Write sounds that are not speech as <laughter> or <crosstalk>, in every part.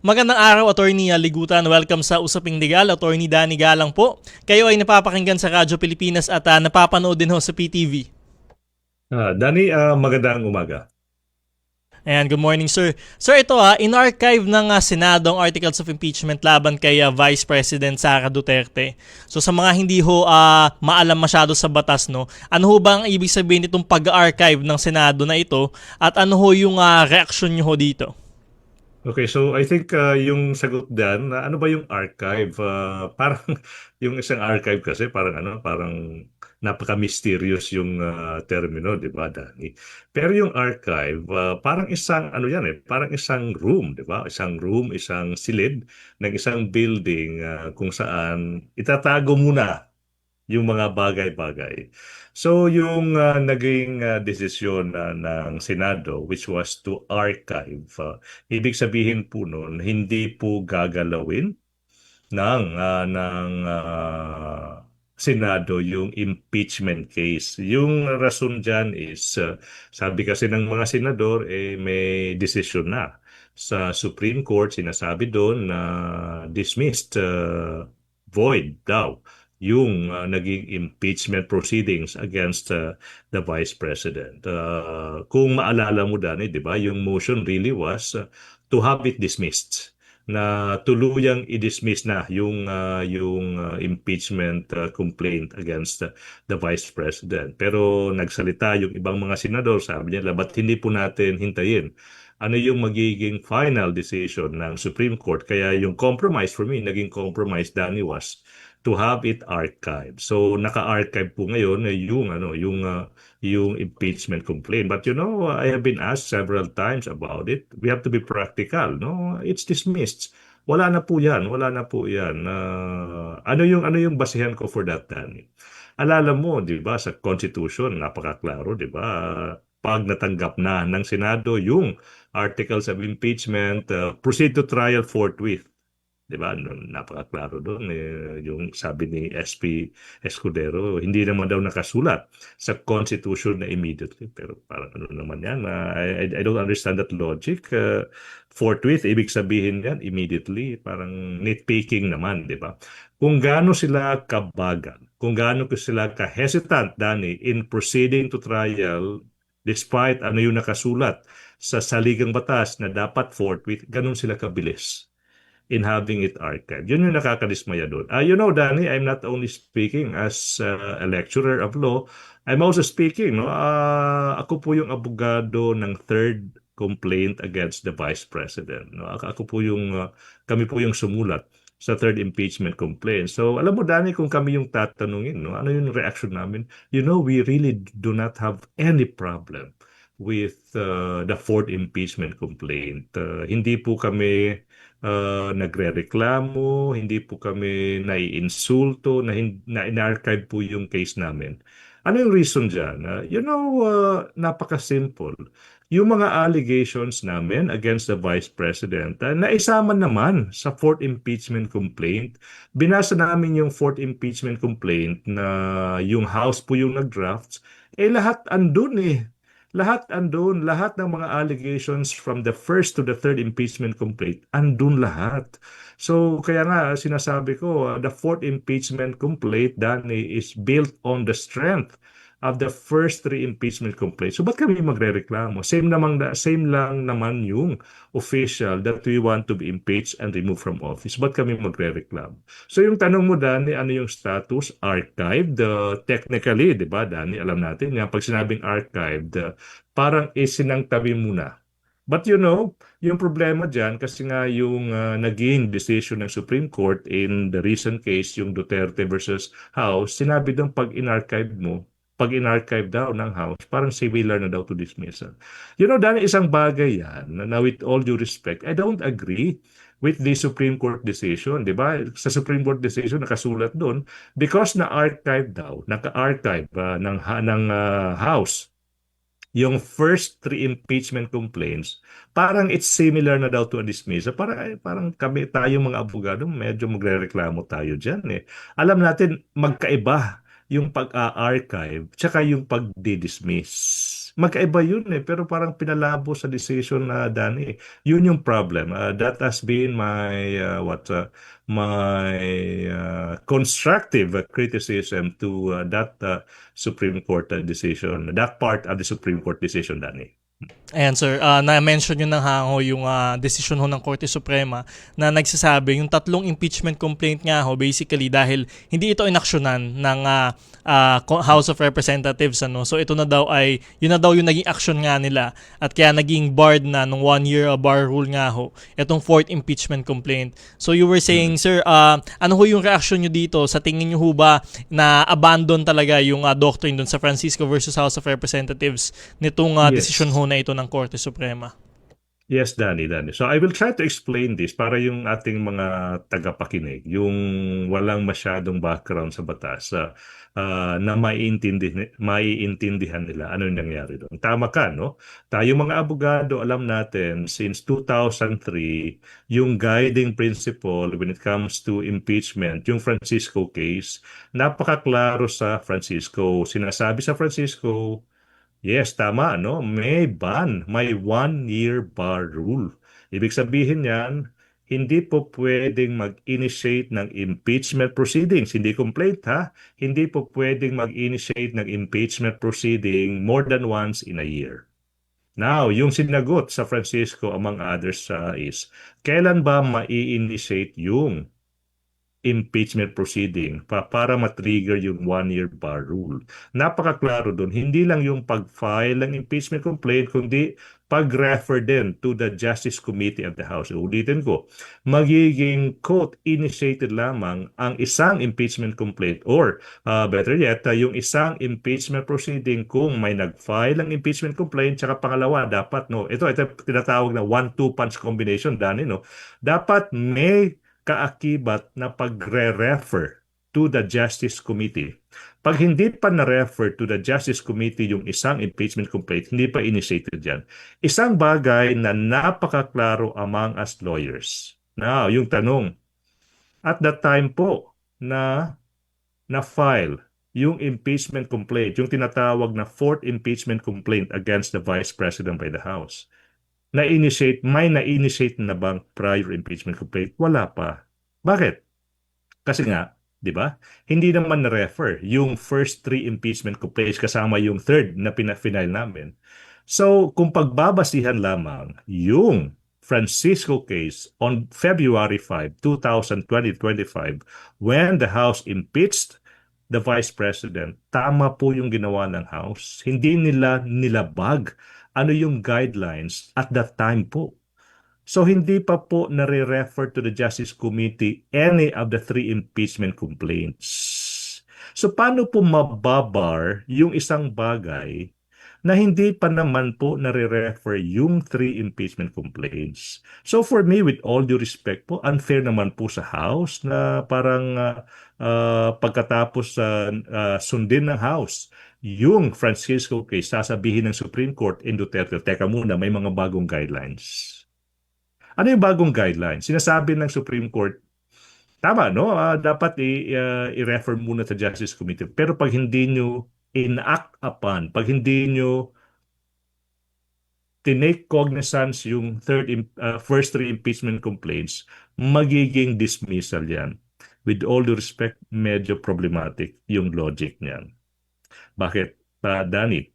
Magandang araw, Attorney Ligutan. Welcome sa Usaping Legal. Attorney Danny Galang po. Kayo ay napapakinggan sa Radyo Pilipinas at ah, napapanood din ho sa PTV. Ah, Danny, ah, magandang umaga. Ayan, good morning, sir. Sir, ito ha, in-archive ng ah, Senado ang Articles of Impeachment laban kay ah, Vice President Sara Duterte. So sa mga hindi ho ah, maalam masyado sa batas, no, ano ho ba ang ibig sabihin nitong pag-archive ng Senado na ito at ano ho yung ah, reaction nyo ho dito? Okay, so I think ah, yung sagot dyan, na ano ba yung archive? Ah, <laughs> parang yung isang archive kasi parang ano, parang napaka-mysterious yung ah, termino, di ba, Danny? Pero yung archive, ah, parang isang ano yan eh, parang isang room, di ba? Isang room, isang silid ng isang building ah, kung saan itatago muna yung mga bagay-bagay. So yung ah, naging ah, desisyon na ng Senado which was to archive, ah, ibig sabihin po noon hindi po gagalawin ng ah, ng ah, Senado yung impeachment case. Yung rason dyan is, ah, sabi kasi ng mga senador, eh, may desisyon na sa Supreme Court, sinasabi doon na dismissed, ah, void daw yung uh, naging impeachment proceedings against uh, the Vice President. Uh, kung maalala mo, Dani, di ba, yung motion really was uh, to have it dismissed na tuluyang i-dismiss na yung uh, yung uh, impeachment uh, complaint against uh, the Vice President. Pero nagsalita yung ibang mga senador, sabi nila, ba't hindi po natin hintayin ano yung magiging final decision ng Supreme Court. Kaya yung compromise for me, naging compromise, Danny, was to have it archived. So naka-archive po ngayon eh, yung ano yung uh, yung impeachment complaint. But you know, I have been asked several times about it. We have to be practical, no? It's dismissed. Wala na po 'yan, wala na po 'yan. Uh, ano yung ano yung basihan ko for that Danny? Alala mo, 'di ba, sa Constitution, napakaklaro, 'di ba? Pag natanggap na ng Senado yung articles of impeachment, uh, proceed to trial forthwith. 'Di ba? Napakaklaro doon eh, yung sabi ni SP Escudero, hindi naman daw nakasulat sa constitution na immediately. Pero parang ano naman 'yan? Uh, I, I don't understand that logic. Uh, forthwith ibig sabihin 'yan immediately, parang nitpicking naman, 'di ba? Kung gaano sila kabagal, kung gaano sila ka-hesitant Dani in proceeding to trial despite ano yung nakasulat sa saligang batas na dapat forthwith, ganun sila kabilis in having it archived. Yun yung nakakadismaya doon. Uh, you know, Danny, I'm not only speaking as uh, a lecturer of law, I'm also speaking, no? Uh, ako po yung abogado ng third complaint against the Vice President. No? Ako po yung, uh, kami po yung sumulat sa third impeachment complaint. So, alam mo, Danny, kung kami yung tatanungin, no? ano yung reaction namin? You know, we really do not have any problem with uh, the fourth impeachment complaint. Uh, hindi po kami uh, nagre-reklamo, hindi po kami naiinsulto, na, na in-archive po yung case namin. Ano yung reason dyan? Uh, you know, uh, napaka-simple. Yung mga allegations namin against the Vice President, uh, naisama naman sa fourth impeachment complaint. Binasa namin yung fourth impeachment complaint na yung House po yung nag-drafts. Eh lahat andun eh lahat andun, lahat ng mga allegations from the first to the third impeachment complaint, andun lahat. So kaya nga sinasabi ko, uh, the fourth impeachment complaint, Danny, is built on the strength of the first three impeachment complaints. So ba't kami magre-reklamo? Same, namang, same lang naman yung official that we want to be impeached and removed from office. Ba't kami magre-reklamo? So yung tanong mo, Dani, ano yung status? Archived? Uh, technically, di ba, Dani, alam natin, yan, pag sinabing archived, uh, parang isinangtabi muna. But you know, yung problema dyan, kasi nga yung uh, naging decision ng Supreme Court in the recent case, yung Duterte versus House, sinabi doon pag in-archive mo, pag in-archive daw ng House, parang similar na daw to dismissal. You know, dahil isang bagay yan, na with all due respect, I don't agree with the Supreme Court decision, di ba? Sa Supreme Court decision, nakasulat doon, because na-archive daw, naka-archive uh, ng, ng uh, House, yung first three impeachment complaints, parang it's similar na daw to a dismissal. Parang, ay, parang kami, tayo mga abogado, medyo magre-reklamo tayo dyan eh. Alam natin, magkaiba yung pag-archive tsaka yung pag-dismiss. magkaiba yun eh, pero parang pinalabo sa decision na Dani. Yun yung problem. Uh, that has been my uh, what uh, my uh, constructive criticism to uh, that uh, Supreme Court uh, decision, that part of the Supreme Court decision, Dani. Ayan sir, Ah, na-mention nyo ng hango yung ah, desisyon ho ng Korte Suprema na nagsasabi yung tatlong impeachment complaint nga ho basically dahil hindi ito inaksyonan ng ah, Co- House of Representatives ano. So ito na daw ay yun na daw yung naging action nga nila at kaya naging barred na nung one year ah, bar rule nga ho itong fourth impeachment complaint. So you were saying sir, ah, ano ho yung reaction nyo dito? Sa tingin nyo ho ba na abandon talaga yung ah, doctrine dun sa Francisco versus House of Representatives nitong ah, Yes. desisyon ho na ito ng Korte Suprema? Yes, Danny, Danny. So I will try to explain this para yung ating mga tagapakinig, yung walang masyadong background sa batas, ah, ah, na maiintindi, maiintindihan nila ano yung nangyari doon. Tama ka, no? Tayo mga abogado, alam natin, since 2003, yung guiding principle when it comes to impeachment, yung Francisco case, napakaklaro sa Francisco. Sinasabi sa Francisco, Yes, tama, no? May ban, may one-year bar rule. Ibig sabihin yan, hindi po pwedeng mag-initiate ng impeachment proceedings. Hindi complaint, ha? Hindi po pwedeng mag-initiate ng impeachment proceeding more than once in a year. Now, yung sinagot sa Francisco among others uh, is, kailan ba mai-initiate yung impeachment proceeding pa para matrigger yung one-year bar rule. Napakaklaro doon. Hindi lang yung pag-file ng impeachment complaint, kundi pag-refer din to the Justice Committee of the House. Ulitin ko, magiging, quote, initiated lamang ang isang impeachment complaint or uh, better yet, uh, yung isang impeachment proceeding kung may nag-file ng impeachment complaint tsaka pangalawa, dapat, no, ito, ito tinatawag na one-two punch combination, Dani, no? Dapat may kaakibat na pagre-refer to the Justice Committee. Pag hindi pa na-refer to the Justice Committee yung isang impeachment complaint, hindi pa initiated yan. Isang bagay na napakaklaro among us lawyers. Now, yung tanong, at that time po na na-file yung impeachment complaint, yung tinatawag na fourth impeachment complaint against the Vice President by the House, na-initiate, may na-initiate na bang prior impeachment complaint? Wala pa. Bakit? Kasi nga, di ba? Hindi naman na-refer yung first three impeachment complaints kasama yung third na pina-final namin. So, kung pagbabasihan lamang yung Francisco case on February 5, 2020-25, when the House impeached the Vice President, tama po yung ginawa ng House. Hindi nila nilabag ano yung guidelines at that time po. So hindi pa po nare-refer to the Justice Committee any of the three impeachment complaints. So paano po mababar yung isang bagay na hindi pa naman po nare-refer yung three impeachment complaints. So for me, with all due respect po, unfair naman po sa House na parang ah, ah, pagkatapos sa sundin ng House yung Francisco case, sasabihin ng Supreme Court in Duterte, teka muna, may mga bagong guidelines. Ano yung bagong guidelines? Sinasabi ng Supreme Court, tama, no? Ah, dapat i- ah, i-refer muna sa Justice Committee. Pero pag hindi nyo in-act upon, pag hindi nyo tinake cognizance yung third ah, first three impeachment complaints, magiging dismissal yan. With all due respect, medyo problematic yung logic niyan. Bakit, uh, Danny?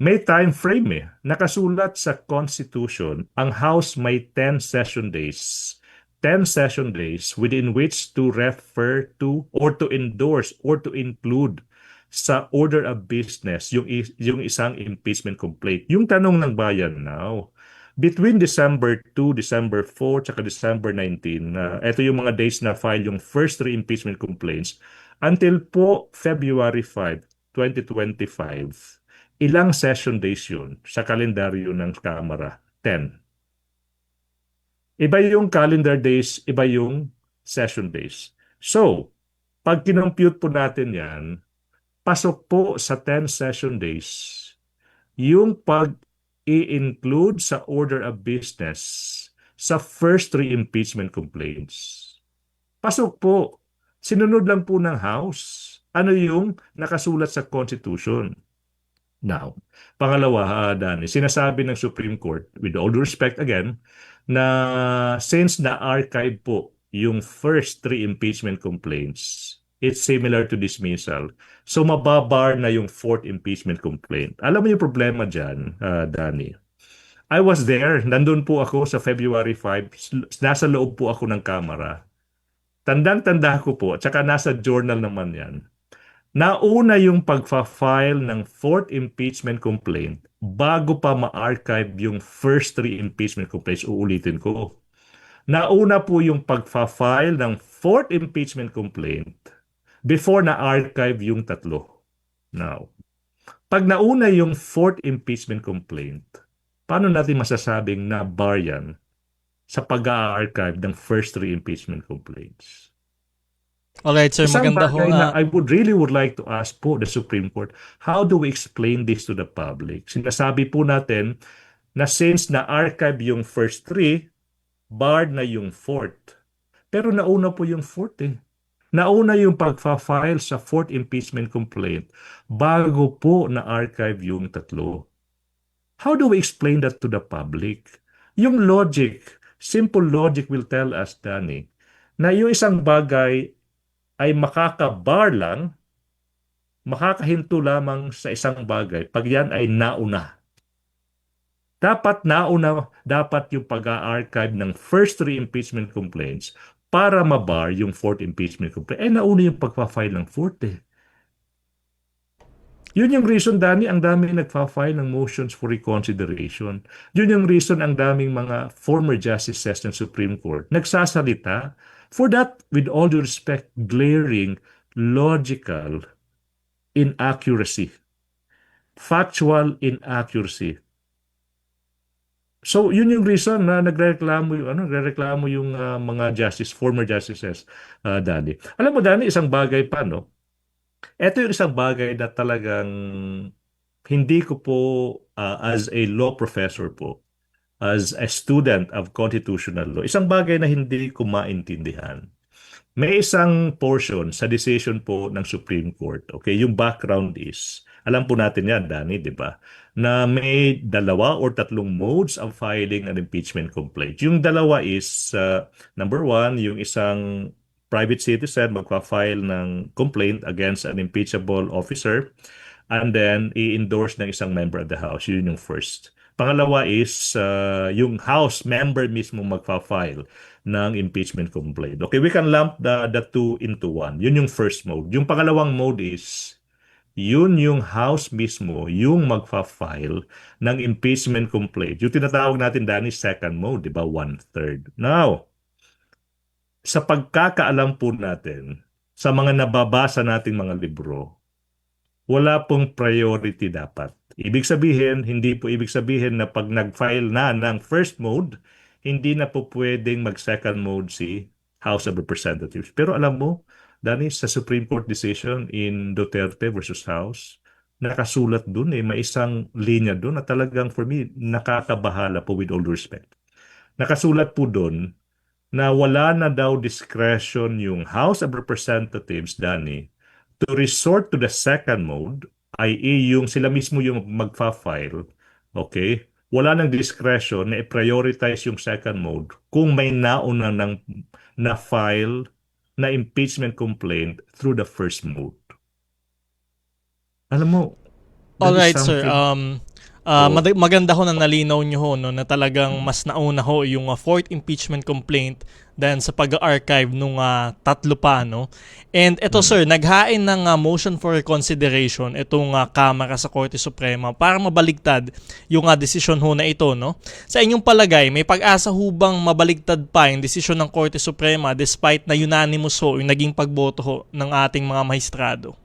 May time frame eh. Nakasulat sa Constitution, ang House may 10 session days. 10 session days within which to refer to or to endorse or to include sa order of business yung, yung isang impeachment complaint. Yung tanong ng bayan now, between December 2, December 4, tsaka December 19, na ito yung mga days na file yung first three impeachment complaints, until po February 5, 2025, ilang session days yun sa kalendaryo ng Kamara? 10. Iba yung calendar days, iba yung session days. So, pag kinompute po natin yan, pasok po sa 10 session days yung pag i-include sa order of business sa first three impeachment complaints. Pasok po. Sinunod lang po ng House. Ano yung nakasulat sa Constitution. Now, pangalawa, uh, Danny, sinasabi ng Supreme Court, with all due respect again, na since na-archive po yung first three impeachment complaints, it's similar to dismissal. So mababar na yung fourth impeachment complaint. Alam mo yung problema dyan, uh, Danny? I was there. Nandun po ako sa February 5. Nasa loob po ako ng kamera. Tandang-tanda ko po, at saka nasa journal naman yan. Nauna yung pagfa-file ng fourth impeachment complaint bago pa ma-archive yung first three impeachment complaints. Uulitin ko. Nauna po yung pagfa-file ng fourth impeachment complaint before na-archive yung tatlo. Now, pag nauna yung fourth impeachment complaint, paano natin masasabing na bar yan sa pag-archive ng first three impeachment complaints? Alright, sir, Isang maganda ho bagay na nga. I would really would like to ask po the Supreme Court, how do we explain this to the public? Sinasabi po natin na since na-archive yung first three, barred na yung fourth. Pero nauna po yung fourth eh. Nauna yung pagfa-file sa fourth impeachment complaint bago po na-archive yung tatlo. How do we explain that to the public? Yung logic, simple logic will tell us, Danny, na yung isang bagay ay makakabar lang, makakahinto lamang sa isang bagay pag yan ay nauna. Dapat nauna, dapat yung pag-archive ng first three impeachment complaints para mabar yung fourth impeachment complaint. Eh, nauna yung pagpa-file ng fourth eh. Yun yung reason, Dani, ang daming nagpa-file ng motions for reconsideration. Yun yung reason ang daming mga former justices ng Supreme Court nagsasalita for that, with all due respect, glaring, logical inaccuracy, factual inaccuracy. So, yun yung reason na nagreklamo yung ano, nagreklamo yung ah, mga justice, former justices, uh, Dani. Alam mo, Dani, isang bagay pa, no? Ito yung isang bagay na talagang hindi ko po ah, as a law professor po, as a student of constitutional law, isang bagay na hindi ko maintindihan. May isang portion sa decision po ng Supreme Court. Okay, yung background is, alam po natin yan, Danny, di ba? Na may dalawa or tatlong modes of filing an impeachment complaint. Yung dalawa is, uh, number one, yung isang private citizen magpa-file ng complaint against an impeachable officer and then i-endorse ng isang member of the House. Yun yung first. Pangalawa is uh, yung House member mismo magfa-file ng impeachment complaint. Okay, we can lump the, the two into one. Yun yung first mode. Yung pangalawang mode is yun yung House mismo yung magfa-file ng impeachment complaint. Yung tinatawag natin dani second mode, di ba? One-third. Now, sa pagkakaalam po natin, sa mga nababasa nating mga libro, wala pong priority dapat. Ibig sabihin, hindi po ibig sabihin na pag nag-file na ng first mode, hindi na po pwedeng mag-second mode si House of Representatives. Pero alam mo, Dani, sa Supreme Court decision in Duterte versus House, nakasulat dun eh, may isang linya dun na talagang for me, nakakabahala po with all due respect. Nakasulat po dun na wala na daw discretion yung House of Representatives, Dani, to resort to the second mode, i.e. yung sila mismo yung magfa-file, okay? Wala nang discretion na i-prioritize yung second mode kung may nauna ng na-file na impeachment complaint through the first mode. Alam mo, that is Alright, sir. Um, ah, Oo. mad- maganda ho na nalinaw nyo ho no, na talagang mas nauna ho yung ah, fourth impeachment complaint than sa pag-archive nung ah, tatlo pa. No? And ito Hmm. sir, naghain ng ah, motion for reconsideration itong ah, Kamara sa Korte Suprema para mabaligtad yung ah, desisyon ho na ito. No? Sa inyong palagay, may pag-asa ho bang mabaligtad pa yung desisyon ng Korte Suprema despite na unanimous ho yung naging pagboto ho ng ating mga maestrado?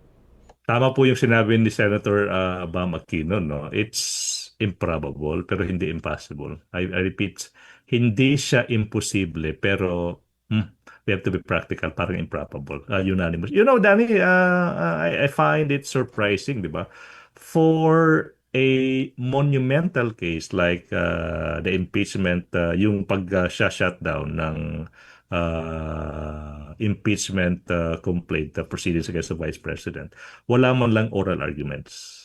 Tama po yung sinabi ni Senator uh, Bam Aquino, no? It's improbable pero hindi impossible. I, I repeat, hindi siya imposible pero hmm, we have to be practical, parang improbable, uh, unanimous. You know, Danny, uh, I, I find it surprising, di ba? For a monumental case like uh, the impeachment, uh, yung pag-shutdown ng uh, impeachment uh, complaint uh, proceedings against the Vice President, wala man lang oral arguments.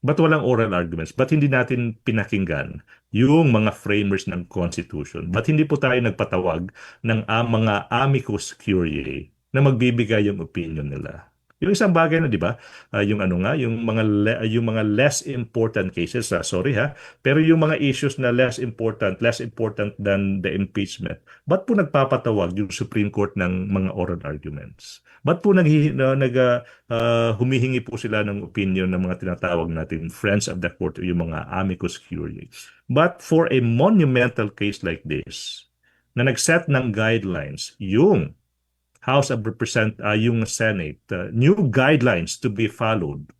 Ba't walang oral arguments? Ba't hindi natin pinakinggan yung mga framers ng Constitution? Ba't hindi po tayo nagpatawag ng ah, mga amicus curiae na magbibigay yung opinion nila? Yung isang bagay na, di ba? ah, yung ano nga, yung mga le- yung mga less important cases, ah, sorry ha, pero yung mga issues na less important, less important than the impeachment, ba't po nagpapatawag yung Supreme Court ng mga oral arguments? Ba't po nag, nag ah, ah, humihingi po sila ng opinion ng mga tinatawag natin friends of the court o yung mga amicus curiae. But for a monumental case like this, na nag-set ng guidelines, yung House of Represent, ah, yung Senate, ah, new guidelines to be followed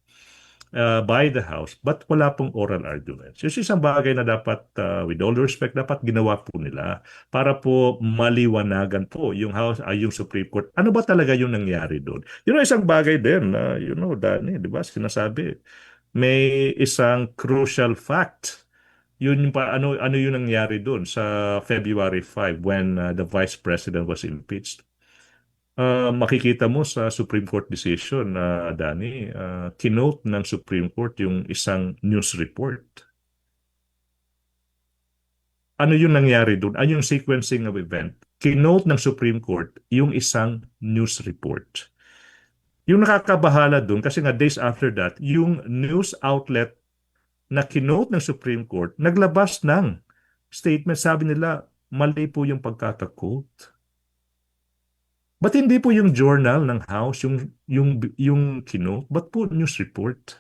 uh, by the House, but wala pong oral arguments. Yung isang bagay na dapat, uh, with all respect, dapat ginawa po nila para po maliwanagan po yung House, ay yung Supreme Court. Ano ba talaga yung nangyari doon? Yun ang isang bagay din, na you know, Danny, di ba, sinasabi, may isang crucial fact. Yun pa, ano, ano yung nangyari doon sa February 5 when uh, the Vice President was impeached. Uh, makikita mo sa Supreme Court decision na Dani, uh, kinote ng Supreme Court yung isang news report. Ano yung nangyari doon? Ano yung sequencing of event? Kinote ng Supreme Court yung isang news report. Yung nakakabahala doon, kasi nga days after that, yung news outlet na kinote ng Supreme Court, naglabas ng statement. Sabi nila, mali po yung pagkakakote. Ba't hindi po yung journal ng House, yung, yung, yung kino, ba't po news report?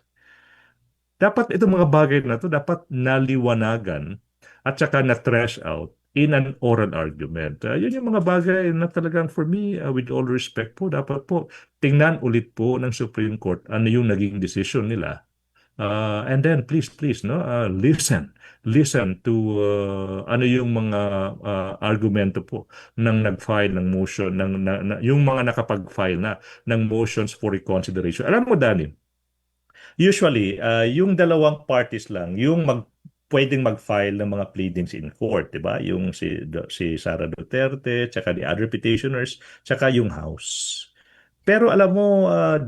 Dapat itong mga bagay na to dapat naliwanagan at saka na-trash out in an oral argument. Uh, yun yung mga bagay na talagang for me, uh, with all respect po, dapat po tingnan ulit po ng Supreme Court ano yung naging decision nila. Uh, and then please, please, no, uh, listen listen to uh, ano yung mga uh, argumento po ng nag-file ng motion ng na, na- yung mga nakapag-file na ng motions for reconsideration. Alam mo Dani, usually uh, yung dalawang parties lang yung mag pwedeng mag-file ng mga pleadings in court, 'di ba? Yung si si Sara Duterte, tsaka the other petitioners, tsaka yung House. Pero alam mo, uh,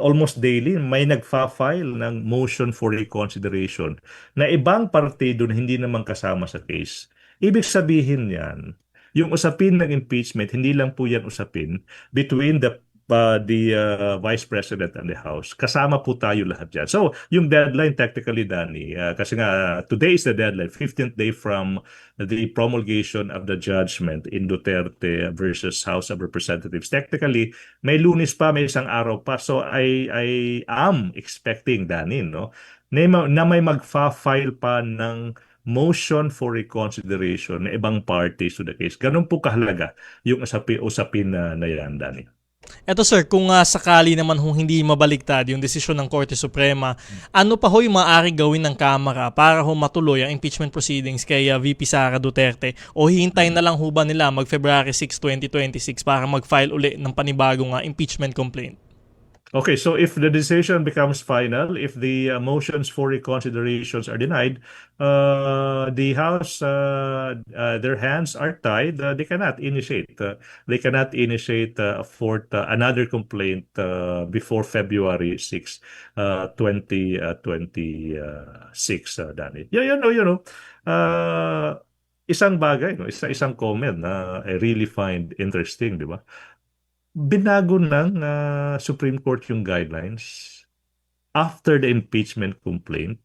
almost daily, may nagfa-file ng motion for reconsideration na ibang partido na hindi naman kasama sa case. Ibig sabihin yan, yung usapin ng impeachment, hindi lang po yan usapin between the uh, the uh, Vice President and the House. Kasama po tayo lahat dyan. So, yung deadline technically, Danny, uh, kasi nga today is the deadline, 15th day from the promulgation of the judgment in Duterte versus House of Representatives. Technically, may lunis pa, may isang araw pa. So, I, I am expecting, Danny, no? na, na may magfa-file pa ng motion for reconsideration na ibang parties to the case. Ganun po kahalaga yung usapi, usapin na, na yan, Danny. Eto sir, kung ah, sakali naman hong hindi mabaligtad yung desisyon ng Korte Suprema, ano pa ho yung maaari gawin ng Kamara para ho matuloy ang impeachment proceedings kay ah, VP Sara Duterte? O hihintayin na lang ho ba nila mag February 6, 2026 para mag-file uli ng panibagong ah, impeachment complaint? Okay, so if the decision becomes final, if the uh, motions for reconsiderations are denied, uh, the House, uh, uh, their hands are tied. Uh, they cannot initiate. Uh, they cannot initiate uh, for uh, another complaint uh, before February 6, uh, 2026, uh, Danny. You, you know, you know, uh, isang bagay, no? Isa, isang comment na I really find interesting, di ba? Binago ng uh, Supreme Court yung guidelines after the impeachment complaint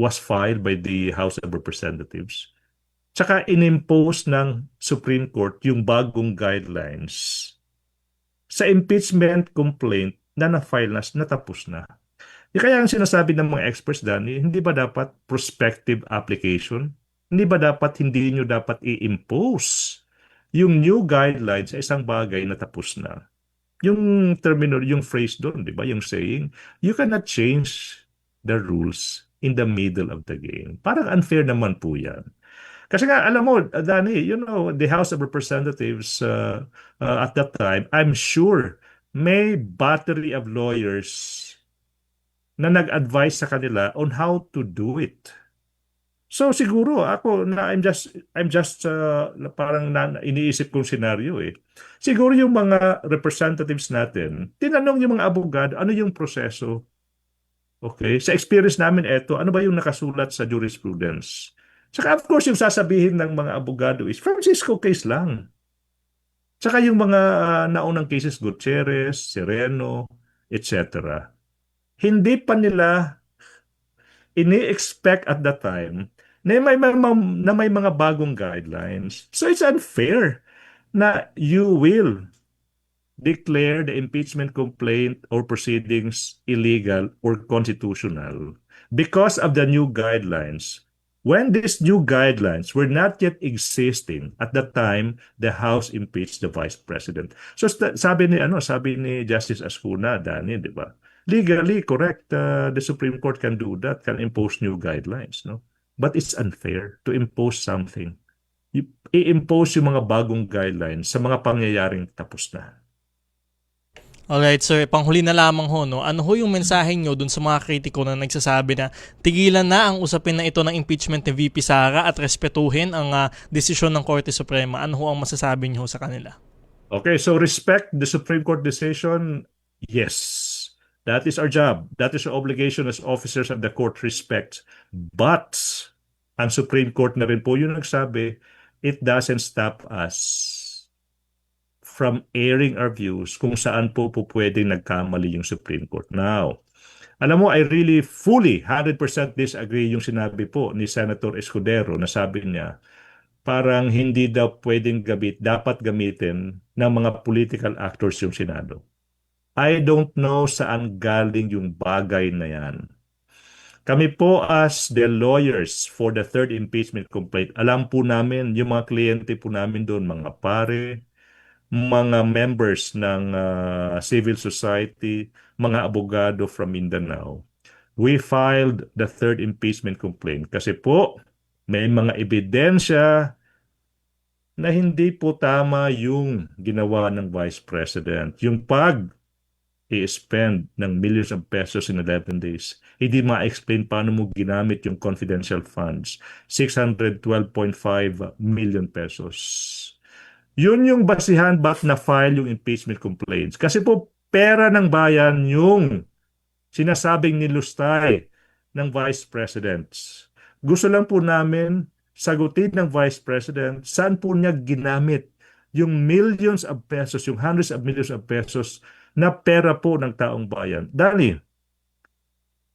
was filed by the House of Representatives. Tsaka inimpose ng Supreme Court yung bagong guidelines sa impeachment complaint na na-file na, natapos na. Kaya ang sinasabi ng mga experts, Danny, hindi ba dapat prospective application? Hindi ba dapat hindi nyo dapat i-impose yung new guidelines sa isang bagay na tapos na. Yung terminal, yung phrase doon, di ba? Yung saying, you cannot change the rules in the middle of the game. Parang unfair naman po yan. Kasi nga, alam mo, Danny, you know, the House of Representatives uh, uh, at that time, I'm sure may battery of lawyers na nag-advise sa kanila on how to do it. So siguro ako na I'm just I'm just uh, parang na, iniisip kong senaryo eh. Siguro yung mga representatives natin, tinanong yung mga abogado, ano yung proseso Okay? Sa experience namin eto, ano ba yung nakasulat sa jurisprudence? Saka of course, yung sasabihin ng mga abogado is, Francisco case lang. Saka yung mga ah, naunang cases, Gutierrez, Sereno, etc. Hindi pa nila ini-expect at that time na may, may, na may mga bagong guidelines. So it's unfair na you will declare the impeachment complaint or proceedings illegal or constitutional because of the new guidelines. When these new guidelines were not yet existing at the time the House impeached the Vice President. So sabi ni ano, sabi ni Justice Ascuna, Dani, di ba? Legally correct, uh, the Supreme Court can do that, can impose new guidelines, no? But it's unfair to impose something. I-impose yung mga bagong guidelines sa mga pangyayaring tapos na. Alright sir, panghuli na lamang ho, no? ano ho yung mensahe nyo dun sa mga kritiko na nagsasabi na tigilan na ang usapin na ito ng impeachment ni VP Sara at respetuhin ang ah, desisyon ng Korte Suprema. Ano ho ang masasabi nyo sa kanila? Okay, so respect the Supreme Court decision. Yes. That is our job. That is our obligation as officers of the court respect. But ang Supreme Court na rin po yung nagsabi, it doesn't stop us from airing our views kung saan po po pwedeng nagkamali yung Supreme Court. Now, alam mo, I really fully 100% disagree yung sinabi po ni Senator Escudero na sabi niya, parang hindi daw pwedeng gamit, dapat gamitin ng mga political actors yung Senado. I don't know saan galing yung bagay na yan. Kami po as the lawyers for the third impeachment complaint, alam po namin yung mga kliyente po namin doon, mga pare, mga members ng ah, civil society, mga abogado from Mindanao. We filed the third impeachment complaint kasi po may mga ebidensya na hindi po tama yung ginawa ng Vice President. Yung pag i-spend ng millions of pesos in 11 days, hindi ma-explain paano mo ginamit yung confidential funds, 612.5 million pesos. Yun yung basihan ba't na-file yung impeachment complaints. Kasi po, pera ng bayan yung sinasabing nilustay ng Vice President. Gusto lang po namin sagutin ng Vice President saan po niya ginamit yung millions of pesos, yung hundreds of millions of pesos na pera po ng taong bayan. Dali,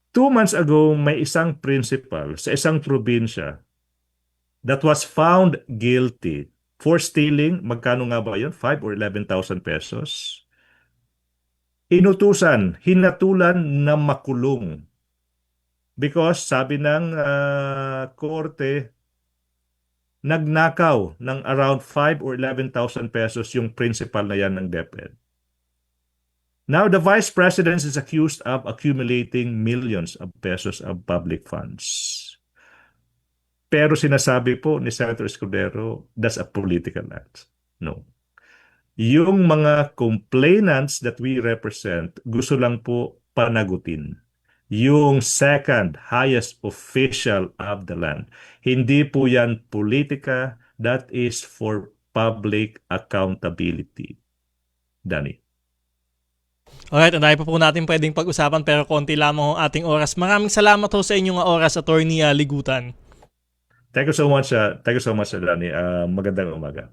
two months ago, may isang principal sa isang probinsya that was found guilty for stealing, magkano nga ba yun? 5 or 11,000 pesos? Inutusan, hinatulan na makulong. Because sabi ng ah, korte, nagnakaw ng around 5 or 11,000 pesos yung principal na yan ng DepEd. Now, the Vice President is accused of accumulating millions of pesos of public funds. Pero sinasabi po ni Senator Escudero, that's a political act. No. Yung mga complainants that we represent, gusto lang po panagutin. Yung second highest official of the land. Hindi po yan politika, that is for public accountability. Danny. Alright, ang dami pa po natin pwedeng pag-usapan pero konti lamang ang ating oras. Maraming salamat ho sa inyong oras, Attorney ah, Ligutan. Thank you so much, uh, thank you so much, Danny. Uh, magandang umaga.